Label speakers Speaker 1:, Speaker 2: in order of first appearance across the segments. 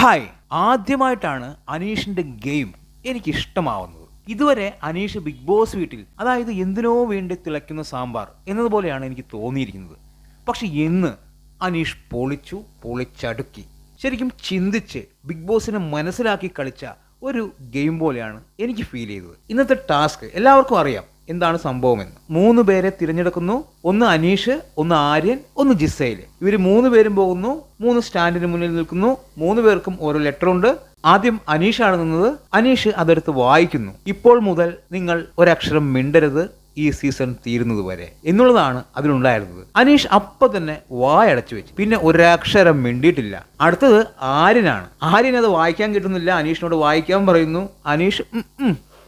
Speaker 1: Hi. ആദ്യമായിട്ടാണ് അനീഷിന്റെ game എനിക്ക് ഇഷ്ടമാവുന്നത് ഇതുവരെ അനീഷ് ബിഗ് ബോസ് വീട്ടിൽ അതായത് എന്തിനോ വേണ്ടി തിളയ്ക്കുന്ന സാമ്പാർ എന്നതുപോലെയാണ് എനിക്ക് തോന്നിയിരിക്കുന്നത്. പക്ഷെ ഇന്ന് അനീഷ് പൊളിച്ചു പൊളിച്ചടുക്കി. ശരിക്കും ചിന്തിച്ച് ബിഗ് ബോസിനെ മനസ്സിലാക്കി കളിച്ച ഒരു ഗെയിം പോലെയാണ് എനിക്ക് ഫീൽ ചെയ്തത്. ഇന്നത്തെ ടാസ്ക് എല്ലാവർക്കും അറിയാം. എന്താണ് സംഭവമെന്ന് മൂന്ന് പേരെ തിരഞ്ഞെടുക്കുന്നു. ഒന്ന് അനീഷ് ഒന്ന് ആര്യൻ ഒന്ന് ജിസൈൽ ഇവർ മൂന്ന് പേരും പോകുന്നു. മൂന്ന് സ്റ്റാൻഡിന് മുന്നിൽ നിൽക്കുന്നു. മൂന്ന് പേർക്കും ഓരോ ലെറ്റർ ഉണ്ട് ആദ്യം അനീഷാണ് നിന്നത്. അനീഷ് അതെടുത്ത് വായിക്കുന്നു. ഇപ്പോൾ മുതൽ നിങ്ങൾ ഒരക്ഷരം മിണ്ടരുത്. ഈ സീസൺ തീരുന്നത് വരെ. എന്നുള്ളതാണ് അതിലുണ്ടായിരുന്നത്. അനീഷ് അപ്പൊ തന്നെ വായടച്ചു വെച്ചു. പിന്നെ ഒരക്ഷരം മിണ്ടിയിട്ടില്ല. അടുത്തത് ആര്യനാണ്. ആര്യൻ അത് വായിക്കാൻ കിട്ടുന്നില്ല. അനീഷിനോട് വായിക്കാൻ പറയുന്നു. അനീഷ്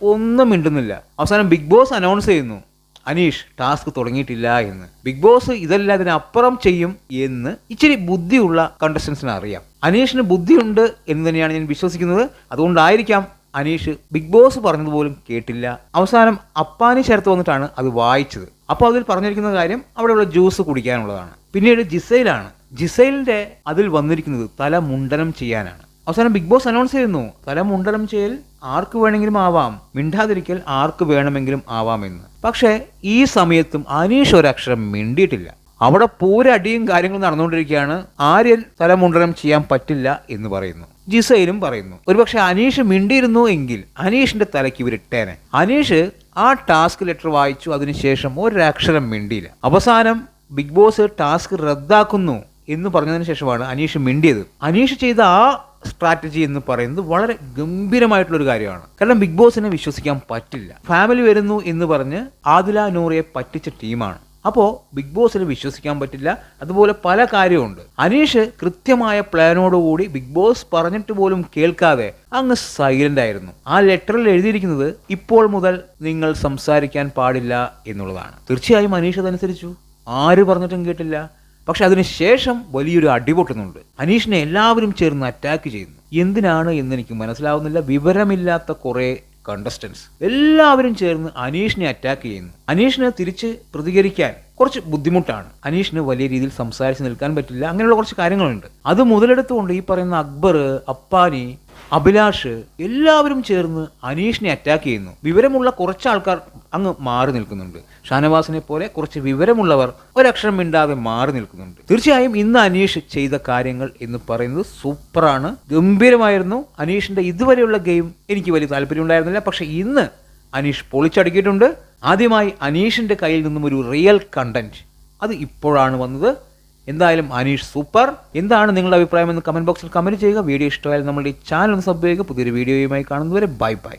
Speaker 1: ഒന്നും മിണ്ടുന്നില്ല. അവസാനം ബിഗ് ബോസ് അനൗൺസ് ചെയ്യുന്നു അനീഷ് ടാസ്ക് തുടങ്ങിയിട്ടില്ല എന്ന്. ബിഗ് ബോസ് ഇതെല്ലാം അതിനപ്പുറം ചെയ്യും എന്ന് ഇച്ചിരി ബുദ്ധിയുള്ള കണ്ടസ്റ്റൻസിന് അറിയാം. അനീഷിന് ബുദ്ധിയുണ്ട് എന്ന് തന്നെയാണ് ഞാൻ വിശ്വസിക്കുന്നത്. അതുകൊണ്ടായിരിക്കാം അനീഷ് ബിഗ് ബോസ് പറഞ്ഞത് പോലും കേട്ടില്ല. അവസാനം അപ്പാനി ചേർത്ത് വന്നിട്ടാണ് അത് വായിച്ചത്. അപ്പോൾ അതിൽ പറഞ്ഞിരിക്കുന്ന കാര്യം അവിടെയുള്ള ജ്യൂസ് കുടിക്കാനുള്ളതാണ്. പിന്നീട് ജിസൈലാണ്. ജിസൈലിന്റെ അതിൽ വന്നിരിക്കുന്നത് തല മുണ്ടനം ചെയ്യാനാണ്. അവസാനം ബിഗ് ബോസ് അനൗൺസ് ചെയ്യുന്നു തല മുണ്ടനം ചെയ്യൽ ആർക്ക് വേണമെങ്കിലും ആവാം. മിണ്ടാതിരിക്കൽ ആർക്ക് വേണമെങ്കിലും ആവാമെന്ന് പക്ഷേ ഈ സമയത്തും അനീഷ് ഒരക്ഷരം മിണ്ടിയിട്ടില്ല. അവിടെ പൂരടിയും കാര്യങ്ങളും നടന്നുകൊണ്ടിരിക്കുകയാണ്. ആര്യൻ തലമുണ്ടനം ചെയ്യാൻ പറ്റില്ല എന്ന് പറയുന്നു. ജിസയിലും പറയുന്നു. ഒരുപക്ഷെ അനീഷ് മിണ്ടിയിരുന്നു എങ്കിൽ അനീഷിന്റെ തലയ്ക്ക് ഇവരിട്ടേനെ അനീഷ് ആ ടാസ്ക് ലെറ്റർ വായിച്ചു. അതിനുശേഷം ഒരക്ഷരം മിണ്ടിയില്ല. അവസാനം ബിഗ് ബോസ് ടാസ്ക് റദ്ദാക്കുന്നു എന്ന് പറഞ്ഞതിന് ശേഷമാണ് അനീഷ് മിണ്ടിയത്. അനീഷ് ചെയ്ത ആ സ്ട്രാറ്റജി എന്ന് പറയുന്നത് വളരെ ഗംഭീരമായിട്ടുള്ള ഒരു കാര്യമാണ്. കാരണം ബിഗ് ബോസിനെ വിശ്വസിക്കാൻ പറ്റില്ല. ഫാമിലി വരുന്നു എന്ന് പറഞ്ഞ് ആദില നൂറിയെ പറ്റിച്ച ടീമാണ്. അപ്പോൾ ബിഗ് ബോസിനെ വിശ്വസിക്കാൻ പറ്റില്ല. അതുപോലെ പല കാര്യമുണ്ട് അനീഷ് കൃത്യമായ പ്ലാനോടുകൂടി ബിഗ് ബോസ് പറഞ്ഞിട്ട് പോലും കേൾക്കാതെ അങ്ങ് സൈലന്റ് ആയിരുന്നു. ആ ലെറ്ററിൽ എഴുതിയിരിക്കുന്നത് ഇപ്പോൾ മുതൽ നിങ്ങൾ സംസാരിക്കാൻ പാടില്ല എന്നുള്ളതാണ്. തീർച്ചയായും അനീഷ് അതനുസരിച്ചു. ആര് പറഞ്ഞിട്ടും കേട്ടില്ല. പക്ഷെ അതിനുശേഷം വലിയൊരു അടിപൊട്ടുന്നുണ്ട്. അനീഷിനെ എല്ലാവരും ചേർന്ന് അറ്റാക്ക് ചെയ്യുന്നു. എന്തിനാണ് എന്ന് എനിക്ക് മനസ്സിലാവുന്നില്ല. വിവരമില്ലാത്ത കുറെ കണ്ടസ്റ്റൻസ് എല്ലാവരും ചേർന്ന് അനീഷിനെ അറ്റാക്ക് ചെയ്യുന്നു. അനീഷിന് തിരിച്ച് പ്രതികരിക്കാൻ കുറച്ച് ബുദ്ധിമുട്ടാണ്. അനീഷിന് വലിയ രീതിയിൽ സംസാരിച്ച് നിൽക്കാൻ പറ്റില്ല. അങ്ങനെയുള്ള കുറച്ച് കാര്യങ്ങളുണ്ട്. അത് മുതലെടുത്തുകൊണ്ട് ഈ പറയുന്ന അക്ബർ അപ്പാനി അഭിലാഷ് എല്ലാവരും ചേർന്ന് അനീഷിനെ അറ്റാക്ക് ചെയ്യുന്നു. വിവരമുള്ള കുറച്ച് ആൾക്കാർ അങ്ങ് മാറി നിൽക്കുന്നുണ്ട്. ഷാനവാസിനെ പോലെ കുറച്ച് വിവരമുള്ളവർ ഒരക്ഷരം മിണ്ടാതെ മാറി നിൽക്കുന്നുണ്ട്. തീർച്ചയായും ഇന്ന് അനീഷ് ചെയ്ത കാര്യങ്ങൾ എന്ന് പറയുന്നത് സൂപ്പറാണ്. ഗംഭീരമായിരുന്നു. അനീഷിന്റെ ഇതുവരെയുള്ള ഗെയിം എനിക്ക് വലിയ താല്പര്യം ഉണ്ടായിരുന്നില്ല പക്ഷെ ഇന്ന് അനീഷ് പൊളിച്ചടുക്കിയിട്ടുണ്ട്. ആദ്യമായി അനീഷിന്റെ കയ്യിൽ നിന്നും ഒരു റിയൽ കണ്ടന്റ് അത് ഇപ്പോഴാണ് വന്നത്. എന്തായാലും അനീഷ് സൂപ്പർ. എന്താണ് നിങ്ങളുടെ അഭിപ്രായം എന്ന് കമന്റ് ബോക്സിൽ കമന്റ് ചെയ്യുക. വീഡിയോ ഇഷ്ടമായാലും നമ്മുടെ ഈ ചാനൽ ഒന്ന് സബ് ചെയ്യുക. പുതിയൊരു വീഡിയോയുമായി കാണുന്നതുവരെ ബൈ ബൈ.